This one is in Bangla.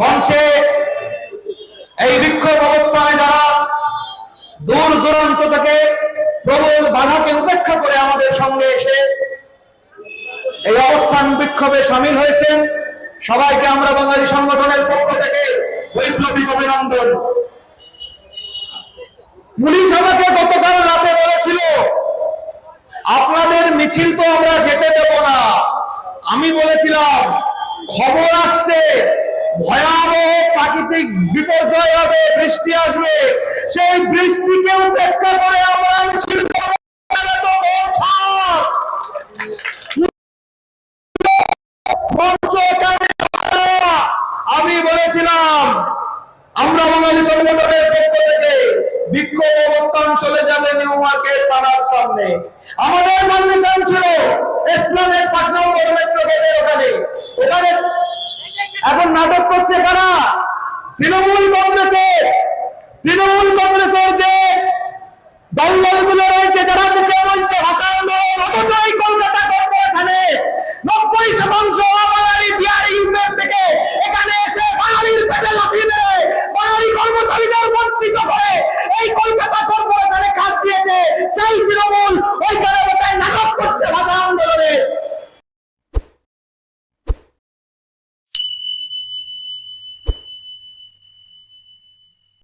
মঞ্চে এই বিক্ষোভ অবস্থানে যারা দূর দূরান্ত থেকে প্রবল বাধাকে উপেক্ষা করে আমাদের সঙ্গে এসে এই অবস্থান বিক্ষোভে সামিল হয়েছেন। সবাইকে আমরা বাঙালি সংগঠনের পক্ষ থেকে বৈপ্লবিক অভিনন্দন। পুলিশ আমাকে গতকাল রাতে বলেছিল, আপনাদের মিছিল তো আমরা যেতে দেব না। আমি বলেছিলাম, খবর আসছে। ভয়াবহ প্রাকৃতিক বিপর্যয় হবে, বৃষ্টি আসবে। সেই বৃষ্টিকে উপেক্ষা করে আমরা। আমি বলেছিলাম, আমরা বাঙালি সংগঠনের পক্ষ থেকে বিক্ষোভ অবস্থান চলে যাবে নিউ মার্কেট থানার সামনে। আমাদের কন্ডিশন ছিল এসপ্লানের পাঁচ নম্বর মেট্রো গেটের ওখানে। ওখানে এখন নাটক করছে কারা? তৃণমূল কংগ্রেসের তৃণমূল কংগ্রেসের যে দলগুলো রয়েছে, যারা মুখে বলছে কলকাতা কর্পোরেশনে নব্বই শতাংশ বাঙালি বিহারি ইউনিয়ন থেকে এখানে এসে বাঙালির পেটে বাঙালি কর্মচারীদের বঞ্চিত করে এই কলকাতা কর্পোরেশনে খাস দিয়েছে সেই তৃণমূল ওই